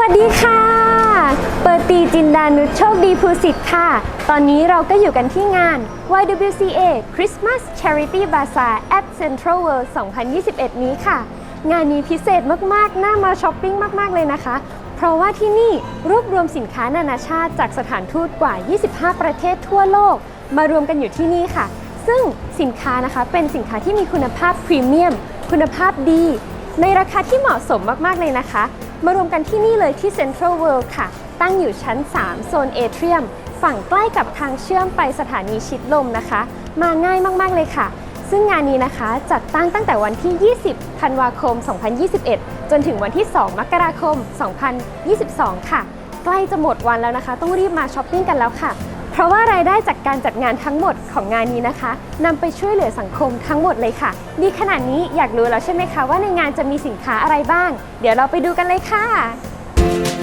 วัสดีค่ะ เปิดตีจินดานุชโชคดีภูสิทธิ์ค่ะ ตอนนี้เราก็อยู่กันที่งาน YWCA Christmas Charity Bazaar at Central World 2021 นี้ค่ะ งานนี้พิเศษมากๆ น่ามาช้อปปิ้งมากๆ เลยนะคะ เพราะว่าที่นี่รวบรวมสินค้านานาชาติจากสถานทูตกว่า 25 ประเทศทั่วโลก มารวมกันอยู่ที่นี่ค่ะ ซึ่งสินค้านะคะเป็นสินค้าที่มีคุณภาพพรีเมียม คุณภาพดี ในราคาที่เหมาะสมมากๆ เลยนะคะ มารวมกันที่นี่เลยที่ Central World ค่ะ ตั้งอยู่ชั้น 3 โซนเอเทียม ฝั่งใกล้กับทางเชื่อมไปสถานีชิดลมนะคะ มาง่ายมาก ๆ เลยค่ะ ซึ่งงานนี้นะคะจัดตั้งตั้งแต่วันที่ 20 ธันวาคม 2021 จนถึงวันที่ 2 มกราคม 2022 ค่ะ ใกล้จะหมดวันแล้วนะคะ ต้องรีบมาช้อปปิ้งกันแล้วค่ะ ราะว่ารายได้จากการจัดงานทั้งหมดของงานนี้นะคะนำไปช่วยเหลือสังคมทั้งหมดเลยค่ะ ดีขนาดนี้อยากรู้แล้วใช่ไหมคะว่าในงานจะมีสินค้าอะไรบ้าง เดี๋ยวเราไปดูกันเลยค่ะจะ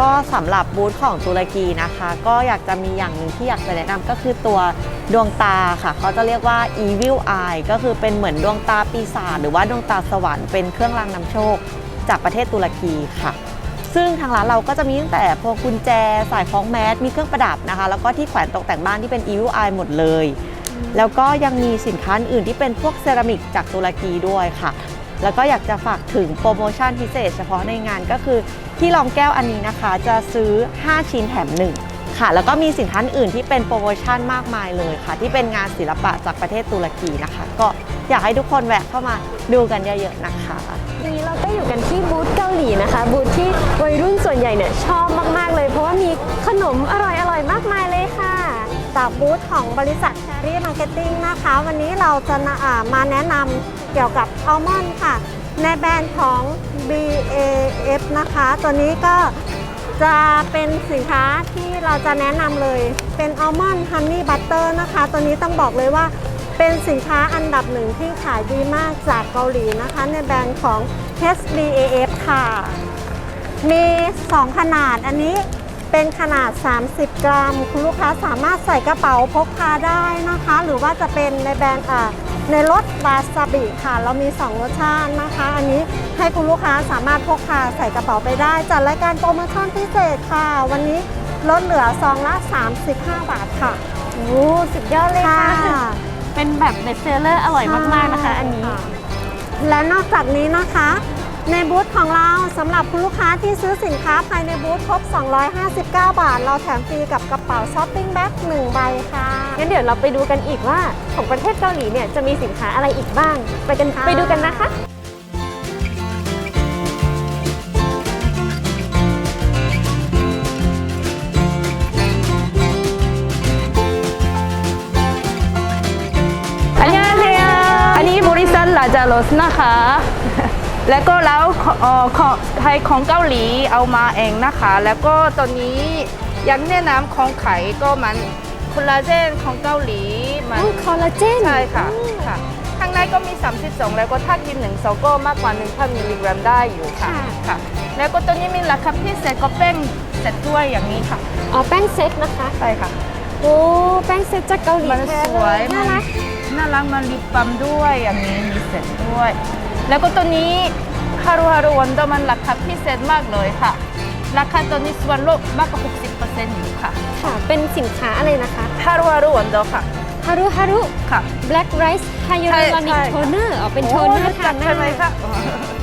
ก็สำหรับบูธของตุรกีนะคะ ก็อยากจะมีอย่างหนึ่งที่อยากจะแนะนำก็คือตัวดวงตาค่ะเขาจะเรียกว่า evil eye ก็คือเป็นเหมือนดวงตาปีศาจหรือว่าดวงตาสวรรค์เป็นเครื่องรางนำโชค จากประเทศตุรกีค่ะ ซึ่งทางร้านเราก็จะมีตั้งแต่พวกกุญแจสายคล้องแมสมีเครื่องประดับนะคะ แล้วก็ที่แขวนตกแต่งบ้านที่เป็น evil eye หมดเลยแล้วก็ยังมีสินค้าอื่นที่เป็นพวกเซรามิกจากตุรกีด้วยค่ะ แล้วก็อยากจะฝากถึงโปรโมชั่นพิเศษเฉพาะในงานก็คือที่รองแก้วอันนี้นะคะ จะซื้อ 5 ชิ้นแถม 1 ค่ะ แล้วก็มีสินค้าอื่นที่เป็นโปรโมชั่นมากมายเลยค่ะ ที่เป็นงานศิลปะจากประเทศตุรกีนะคะ ก็อยากให้ทุกคนแวะเข้ามาดูกันเยอะๆนะคะทีนี้เราก็อยู่กันที่บูธเกาหลีนะคะบูธที่วัยรุ่นส่วนใหญ่เนี่ยชอบมากๆเลย เพราะว่ามีขนมอร่อยๆมากมายเลยค่ะ จากบูธของบริษัท Cherry Marketing นะคะ วันนี้เราจะนะมาแนะนำเกี่ยวกับอัลมอนด์ค่ะ ในแบรนด์ของ BAF นะคะ ตัวนี้ก็จะเป็นสินค้าที่เราจะแนะนำเลย เป็นอัลมอนด์ฮันนี่บัตเตอร์นะคะ ตัวนี้ต้องบอกเลยว่าเป็นสินค้าอันดับหนึ่งที่ขายดีมากจากเกาหลีนะคะ ในแบรนด์ของ HBAF ค่ะ มี 2 ขนาดอันนี้ เป็นขนาด 30 กรัม คุณลูกค้าสามารถใส่กระเป๋าพกพาได้นะคะ หรือว่าจะเป็นในแบรนด์อ่าในรสวาซาบิค่ะ เรามี 2 รสชาตินะคะ อันนี้ให้คุณลูกค้าสามารถพกพาใส่กระเป๋าไปได้ จัดรายการโปรโมชั่นพิเศษค่ะ วันนี้ลดเหลือซองละ 35 บาทค่ะโอ้สุดยอดเลยค่ะ เป็นแบบเบสเซอร์อร่อยมากๆนะคะ อันนี้ และนอกจากนี้นะคะ ในบูธของเราสำหรับคุณลูกค้าที่ซื้อสินค้าภายในบูธครบ 259 บาท เราแถมฟรีกับกระเป๋าช้อปปิ้งแบ็ค1ใบค่ะ งั้นเดี๋ยวเราไปดูกันอีกว่าของประเทศเกาหลีเนี่ยจะมีสินค้าอะไรอีกบ้าง ไปกันค่ะ ไปดูกันนะคะอันนี้เยอันนี้บริษัทลาจาโรสนะคะ แล้วก็แล้วเอ่อของไทยของเกาหลีเอามาเองนะคะ แล้วก็ตอนนี้อยังแนะนำของไข่ก็มันคอลลาเจนของเกาหลีมัน คอลลาเจน ใช่ค่ะค่ะ ข้างในก็มี 32 แล้วก็ถ้ากินหนึ่งซองก็มากกว่า 1,000มิลลิกรัมได้อยู่ค่ะค่ะแล้วก็ตัวนี้มีราคาพิเศษก็เป็นเซตด้วยอย่างนี้ค่ะอ๋อแป้งเซ็ตนะคะใช่ค่ะ โอ้แป้งเซ็ตจากเกาหลีมันแท้สเลวยยน่ารัก น่ารักมันลิปบัมด้วยอย่างนี้มีเสร็จด้วย แล้วก็ตัวนี้ฮารุฮารุวันเดอร์มันราคาพิเศษมากเลยค่ะ ราคาตัวนี้ส่วนลดมากกว่า 60%อยู่ค่ะค่ะ เป็นสินค้าอะไรนะคะฮารุฮารุวันเดอร์ค่ะฮารุฮารุค่ะ Black Rice Hyaluronic ใช่ Toner อ๋อเป็นโทโอ้นเนอรู้ร์จัทากนหใช่ไหมน้าคะ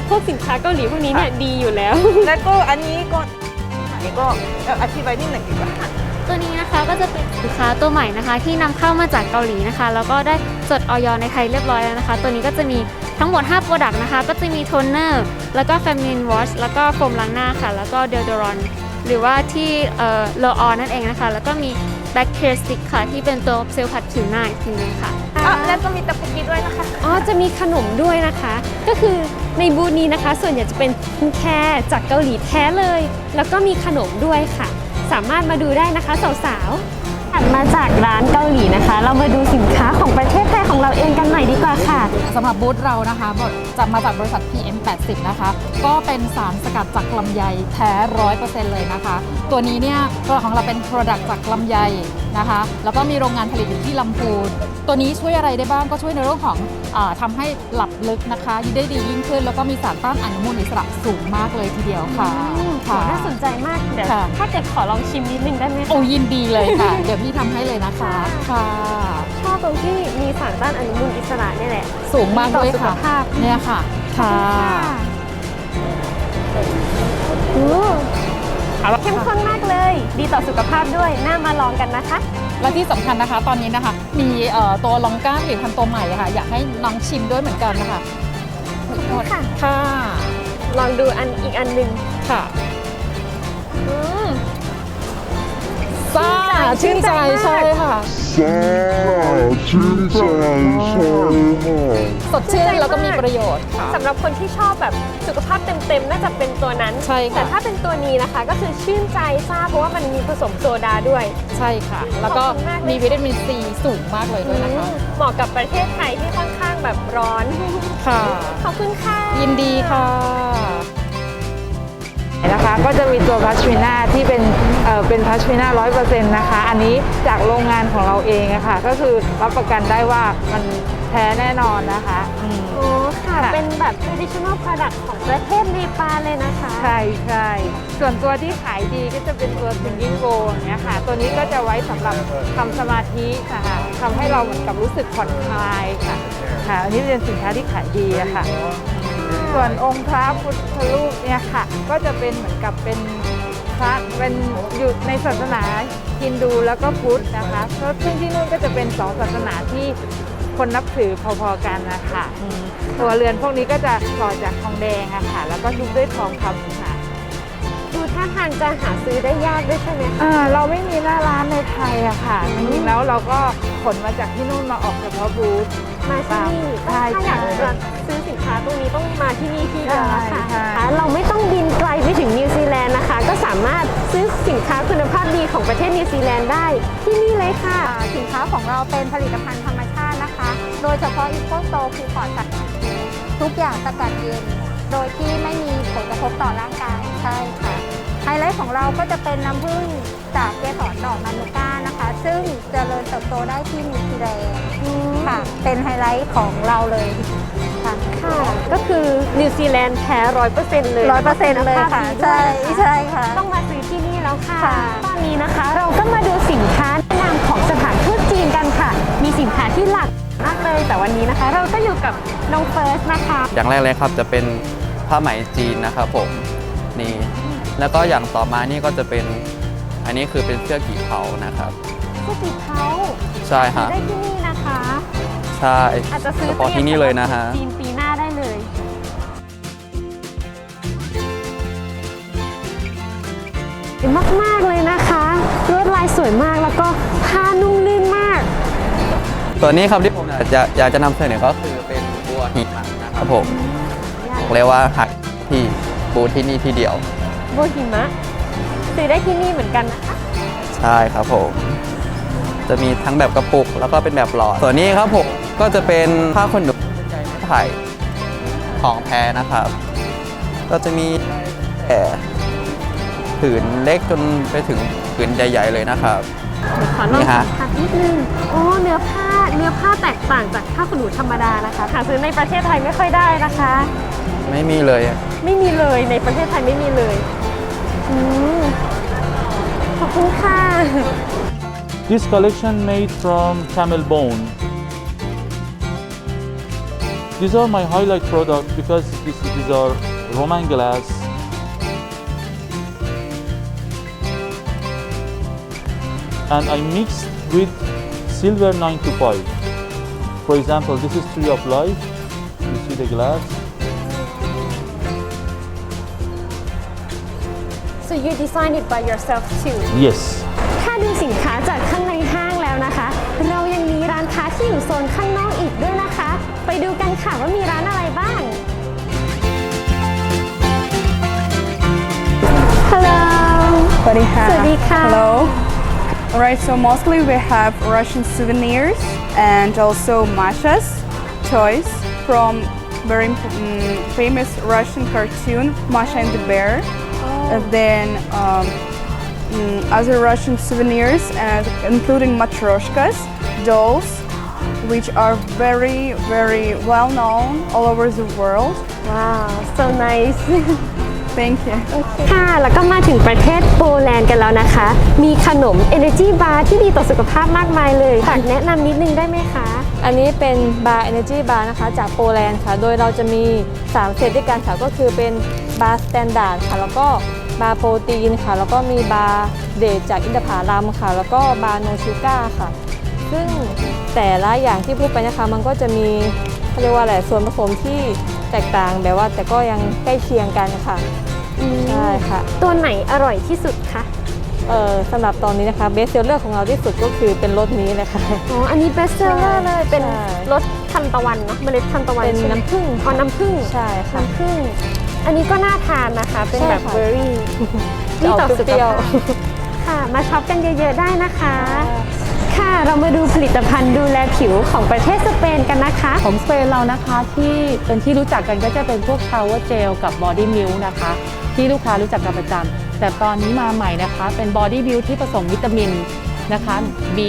พวกสินค้าเกาหลีพวกนี้เนี่ยดีอยู่แล้ว แล้วก็อันนี้ก็อันนี้ก็เอ่ออธิบายนิดหนึ่งดีกว่า ตัวนี้นะคะก็จะเป็นสินค้าตัวใหม่นะคะ ที่นำเข้ามาจากเกาหลีนะคะ แล้วก็ได้จดออยในไทยเรียบร้อยแล้วนะคะ ตัวนี้ก็จะมี ทั้งหมด 5 โปรดักต์นะคะ ก็จะมีโทนเนอร์แล้วก็แฟมินวอชแล้วก็โฟมล้างหน้าค่ะ แล้วก็เดลดรอนหรือว่าที่เอ่อโลออนนั่นเองนะคะ แล้วก็มีแบ็คเคสติกค่ะ ที่เป็นตัวเซลล์ผัดผิวหน้าอีกทีนึงค่ะอะแล้วก็มีตะปุกีด้วยนะคะ อ๋อจะมีขนมด้วยนะคะ ก็คือในบูธนี้นะคะ ส่วนใหญ่จะเป็นแคร์จากเกาหลีแท้เลย แล้วก็มีขนมด้วยค่ะ สามารถมาดูได้นะคะสาวแถถัดมาจากร้านเกาหลีนะคะ เรามาดูสินค้าของประเทศไทยของ สำหรับบูธเรานะคะจะมาจากบริษัท PM 80 นะคะ ก็เป็นสารสกัดจากลำไยแท้ร้อยเปอร์เซ็นต์เลยนะคะ ตัวนี้เนี่ยตัวของเราเป็น Product จากลำไยนะคะ แล้วก็มีโรงงานผลิตอยู่ที่ลำพูน ตัวนี้ช่วยอะไรได้บ้างก็ช่วยในเรื่องของ อาทำให้หลับลึกนะคะได้ดียิ่งขึ้น แล้วก็มีสารต้านอนุมูลอิสระสูงมากเลยทีเดียวค่ะอืมค่ะน่าสนใจมากเดี๋ยวค่ะถ้าเกิดขอลองชิมนิดนึงได้ไหมคะโอ้ยินดีเลยค่ะ เดี๋ยวพี่ทำให้เลยนะคะค่ะชอบตรงที่มีสารต้านอนุมูลอิสระเนี่ยแหละ สูงมากด้วยต่อสุขค่ะภาพเนี่ยค่ะค่ะอืมเข้มข้นมากเลย ดีต่อสุขภาพด้วยน่ามาลองกันนะคะ และที่สำคัญนะคะตอนนี้นะคะ มีเอ่อตัวลองก้าผลิตภัณฑ์ตัวใหม่อะค่ะ อยากให้น้องชิมด้วยเหมือนกันนะคะค่ะค่ะลองดูอันอีกอันหนึ่งค่ะอืมซ่าชื่ชื่นนใจใจมากใช่ค่ะซ่าชื่นใจใช่ค่ะ สดชื่นแล้วก็มีประโยชน์ค่ะ สำหรับคนที่ชอบแบบสุขภาพเต็มๆ น่าจะเป็นตัวนั้น ใช่ค่ะ แต่ถ้าเป็นตัวนี้นะคะก็คือชื่นใจทราบเพราะว่ามันมีผสมโซดาด้วย ใช่ค่ะ แล้วก็ขอบคุณมากเลย มีวิตามินซีสูงมากเลยด้วยนะคะ เหมาะกับประเทศไทยที่ค่อนข้างแบบร้อน ค่ะ ขอบคุณค่ะ ยินดีค่ะ นะคะก็จะมีตัวพัชมิน่าที่เป็นเอ่อเป็นพัชมิน่าร้อยเปอร์เซ็นต์นะคะ อันนี้จากโรงงานของเราเองอะค่ะก็คือรับประกันได้ว่ามัน แท้แน่นอนนะคะอืม โอ้ค่ะ ค่ะ เป็นแบบ traditional product ของประเทศเนปาลเลยนะคะ ใช่ใช่ส่วนตัวที่ขายดีก็จะเป็นตัว singing bowl อย่างเงี้ยค่ะ ตัวนี้ก็จะไว้สำหรับทำสมาธินะคะทำให้เราเหมือนกับรู้สึกผ่อนคลายค่ะค่ะ อันนี้เป็นสินค้าที่ขายดีอะค่ะ ส่วนองค์พระพุทธรูปเนี่ยค่ะ ก็จะเป็นเหมือนกับเป็นพระเป็นอยู่ในศาสนาฮินดูแล้วก็พุทธนะคะเพราะซึ่งที่นู่นก็จะเป็นสองศาสนาที่ คนนับถือพอๆกันนะคะอืมตัวเรือนพวกนี้ก็จะหล่อจากทองแดงอะค่ะ แล้วก็ยุบด้วยทองคำค่ะดูท่าทางจะหาซื้อได้ยากด้วยใช่ไหมคะอ่าเราไม่มีหน้าร้านในไทยอะค่ะจริงๆแล้วเราก็ขนมาจากที่นู่นมาออกเฉพาะบูธมาที่นี่ใช่ถ้าอยากใช่จะซื้อสินค้าตรงนี้ต้องมาที่นี่ที่เดียวนะใช่คะใช่เราไม่ต้องบินไกลไปถึงนิวซีแลนด์นะคะ ก็สามารถซื้อสินค้าคุณภาพดีของประเทศนิวซีแลนด์ได้ที่นี่เลยค่ะ สินค้าของเราเป็นผลิตภัณฑ์ธรรมชาตินะคะ โดยเฉพาะอีโคโซคือปลอดสารพิษทุกอย่างสกัดเย็น โดยที่ไม่มีผลกระทบต่อร่างกายใช่ค่ะ ไฮไลท์ของเราก็จะเป็นน้ำผึ้งจากเกสรดอกมานูก้านะคะ ซึ่งเจริญเติบโตได้ที่นิวซีแลนด์ค่ะ เป็นไฮไลท์ของเราเลยค่ะค่ะก็คือนิวซีแลนด์แท้ร้อยเปอร์เซ็นต์เลยร้อยเปอร์เซ็นต์เลยค่ะ ใช่ใช่ค่ะ ต้องมาซื้อที่นี่แล้วค่ะค่ะตอนนี้นะคะเราก็มาดูสินค้าแนะนำของสถานทูตจีนกันค่ะ มีสินค้าที่หลาก มากเลยแต่วันนี้นะคะ เราก็อยู่กับน้องเฟิร์สนะคะ อย่างแรกเลยครับจะเป็นผ้าไหมจีนนะครับผมนี่แล้วก็อย่างต่อมานี่ก็จะเป็นอันนี้คือเป็นเสื้อกี่เผานะครับผู้ติดเขาใช่ฮะได้ที่นี่นะคะใช่อาจจะซื้อเฉพาะที่นี่เลยนะฮะจีนปีหน้าได้เลยมากๆเลยนะคะลวดลายสวยมากแล้วก็ผ้านุ่มลื่นมาก ตัวนี้ครับที่ผมอยากจะอยากจะนำเสนอก็คือเป็นบัวหิมะนะครับผมบอกเลยว่าหักที่ปูที่นี่ที่เดียวโบหิมะซื้อได้ที่นี่เหมือนกันนะคะใช่ครับผม จะมีทั้งแบบกระปุกแล้วก็เป็นแบบหลอด ส่วนนี้ครับผมก็จะเป็นผ้าขนหนูใยไม้ไผ่ของแท้นะครับ ก็จะมีแต่ผืนเล็กจนไปถึงผืนใหญ่ ๆ เลยนะครับเดี๋ยว ขอลองนี่ฮะสัมผัสนิดนึงโอ้เนื้อผ้าเนื้อผ้าแตกต่างจากผ้าขนหนูธรรมดานะคะหาซื้อในประเทศไทยไม่ค่อยได้นะคะ ไม่มีเลยไม่มีเลยในประเทศไทยไม่มีเลยอืมขอบคุณค่ะ This collection made from camel bone. These are my highlight products because this, these are Roman glass. And I mixed with silver 95. For example, this is tree of life. You see the glass. so you design it by yourself too Yes. ถ้าดูสินค้าจากข้างในห้างแล้วนะคะ เรายังมีร้านค้าที่อยู่โซนข้างนอกอีกด้วยนะคะ ไปดูกันค่ะว่ามีร้านอะไรบ้างฮัลโหลสวัสดีค่ะสวัสดีค่ะ Hello Alright, so mostly we have Russian souvenirs and also mashas, toys from very um, famous Russian cartoon Masha and the Bear. Oh. And then um, mm, other Russian souvenirs, and including matryoshkas, dolls, which are very, very well known all over the world. Wow, so nice. Thank you. ค่ะ แล้วก็มาถึงประเทศโปแลนด์กันแล้วนะคะ มีขนม Energy Bar ที่ดีต่อสุขภาพมากมายเลยฝากแนะนำนิดนึงได้ไหมคะ อันนี้เป็นบาร์ Energy Bar นะคะจากโปแลนด์ค่ะ โดยเราจะมี 3 เซตด้วยกันค่ะ ก็คือเป็นบาร์สแตนดาร์ดค่ะ แล้วก็บาร์โปรตีนค่ะ แล้วก็มีบาร์เดทจากอินทผลัมค่ะ แล้วก็บาร์โนชูก้าค่ะ ซึ่งแต่ละอย่างที่พูดไปนะคะ มันก็จะมีเขาเรียกว่าอะไรส่วนผสมที่แตกต่างแบบว่าแต่ก็ยังใกล้เคียงกันค่ะ ใช่ค่ะ ตัวไหนอร่อยที่สุดคะเออสำหรับตอนนี้นะคะเบสเซลเลอร์ของเราที่สุดก็คือเป็นรสนี้เลยค่ะ อ๋ออันนี้ best seller เลยเป็นใช่ รสทันตะวันเนาะเมล็ดทันตะวันเป็นใช่ไหมน้ำผึ้งอ๋อน้ำผึ้งใช่ค่ะ น้ำผึ้งอันนี้ก็น่าทานนะคะ เป็นแบบใช่ค่ะ เบอร์รี่ดีต่อสุขเปรี้ยวภาพ ค่ะ มาช็อปกันเยอะ ๆ ได้นะคะ ค่ะ เรามาดูผลิตภัณฑ์ดูแลผิวของประเทศสเปนกันนะคะ ของสเปนเรานะคะที่เป็นที่รู้จักกันก็จะเป็นพวกชาวเวอร์เจลกับบอดี้มิลนะคะ ที่ลูกค้ารู้จักกันประจำแต่ตอนนี้มาใหม่นะคะ เป็นบอดี้มิลที่ผสมวิตามินนะคะ B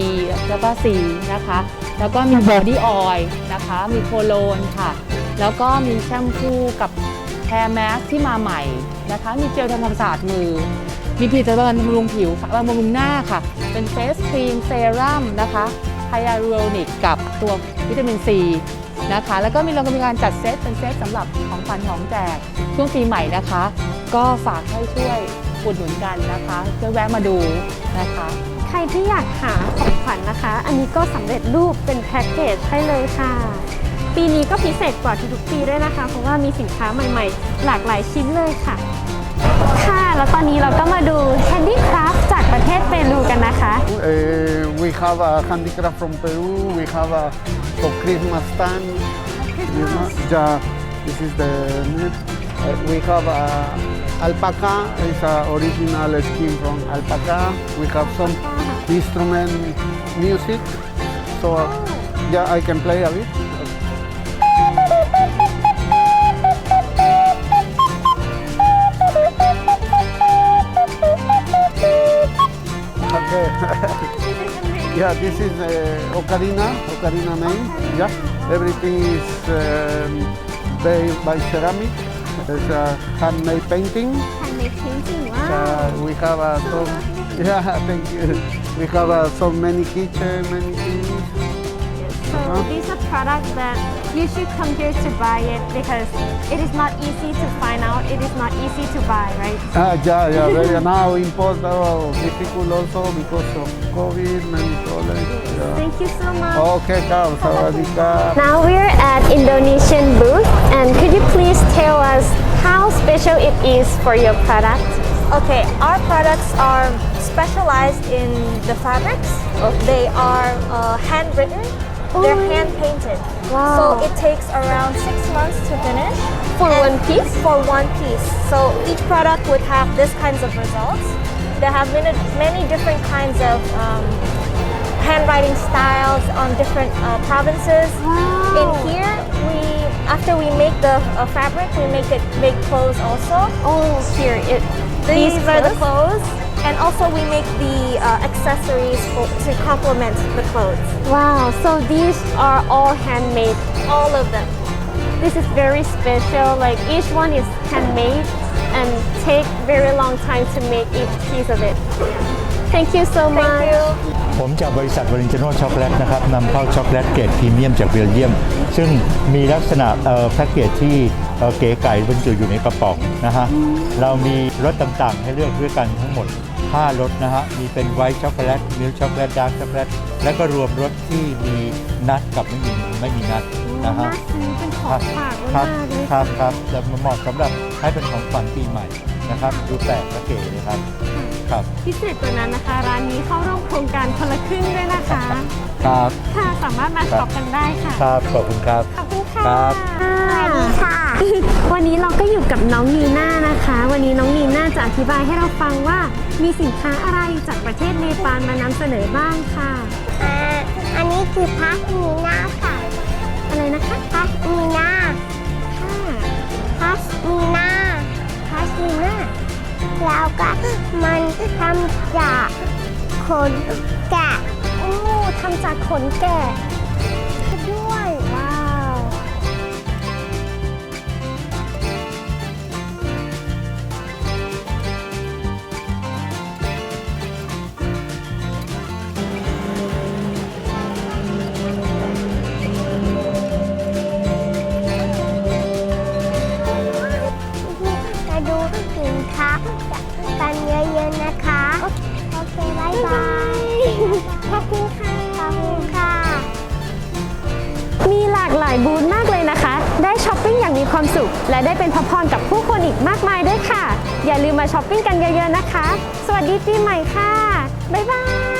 E แล้วก็ C นะคะ แล้วก็มีบอดี้ออยล์นะคะ มีโคโลนค่ะ แล้วก็มีแชมพูกับแฮร์แมสที่มาใหม่นะคะ มีเจลทำความสะอาดมือ มีผลิตภัณฑ์บำรุงผิวบำรุงหน้าค่ะ เป็นเฟสครีมเซรั่มนะคะไฮยาลูโรนิกกับตัววิตามินซี นะคะ แล้วก็มีเราก็มีการจัดเซตเป็นเซตสำหรับของขวัญของแจกช่วงปีใหม่นะคะ ก็ฝากให้ช่วยอุดหนุนกันนะคะช่วยแวะมาดูนะคะ ใครที่อยากหาของขวัญนะคะ อันนี้ก็สำเร็จรูปเป็นแพ็กเกจให้เลยค่ะ ปีนี้ก็พิเศษกว่าทุกๆปีด้วยนะคะ เพราะว่ามีสินค้าใหม่ๆ หลากหลายชิ้นเลยค่ะ ค่ะ แล้วตอนนี้เราก็มาดู Handicraft ประเทศเปรูกันนะคะ Uh, we have a handicraft from Peru. We have a for Christmas time. You know, yeah, this is the net. Uh, we have a alpaca. It's a original skin from alpaca. We have some instrument music. So yeah, I can play a bit. Ocarina, ocarina name. Yeah, everything is um, by, by ceramic. It's a handmade painting. Handmade painting, wow. Uh, we have uh, some. Yeah, thank you. We have uh, so many kitchen, many things. So these are products that you should come here to buy it because it is not easy to find out. It is not easy to buy, right? Ah, yeah, yeah, very now import uh, difficult also because of COVID, many problems. Yeah. Thank you so much. Okay, ciao, sawadika. Now we're at Indonesian booth and could you please tell us how special it is for your product? Okay, our products are specialized in the fabrics. They are uh, handwritten. They're Oh. hand painted. Wow. So it takes around six months to finish. For one piece? For one piece. So each product would have this kinds of results. There have many, many different kinds of um, handwriting styles on different uh, provinces. In here, we after we make the uh, fabric, we make it make clothes also. Oh, here it. These these are the clothes? And also we make the uh, accessories for, to complement the clothes. Wow, so these are all handmade. All of them. This is very special. Like each one is handmade and take very long time to make each piece of it. Thank you so much. Thank you. ผมจากบริษัทวาเลนติโนช็อกโกแลตนะครับนำเข้าช็อกโกแลตเกรดพรีเมียมจากเบลเยียม ซึ่งมีลักษณะเอ่อแพ็กเกจที่เอ่อเก๋ไก๋บรรจุอยู่ในกระป๋องนะฮะเรามีรสต่างๆ ให้เลือกด้วยกันทั้งหมด 5รสนะฮะมีเป็นไวท์ช็อกโกแลตมิลช็อกโกแลตดาร์กช็อกโกแลตและก็รวมรสที่มีนัทกับไม่มีไม่มีนัทนะฮะเป็นขคอรังบฝากครัมากๆเลยครับครับแล้วมันเหมาะสำหรับให้เป็นของขวัญปีใหม่นะครับดูแปลกและเก๋เลยครับ ครับพิเศษตัวนั้นนะคะ ร้านนี้เข้าร่วมโครงการคนละครึ่งด้วยนะคะ ครับค่ะสามารถมาช็อปกันได้ค่ะ ครับขอบคุณครับ ขอบคุณค่ะครับ สวัสดีค่ะ วันนี้เราก็อยู่กับน้องนีน่านะคะ วันนี้น้องนีน่าจะอธิบายให้เราฟังว่า มีสินค้าอะไรจากประเทศเนปาลมานำเสนอบ้างค่ะ อ่าอันนี้คือพักมีนาค่ะ อะไรนะคะพักมีนา วก็มันทำจากขนแกะโอ้ทำจากขนแกะด้วย และได้เป็นพักผ่อนกับผู้คนอีกมากมายด้วยค่ะ อย่าลืมมาช้อปปิ้งกันเยอะๆนะคะ สวัสดีปีใหม่ค่ะ บ๊ายบาย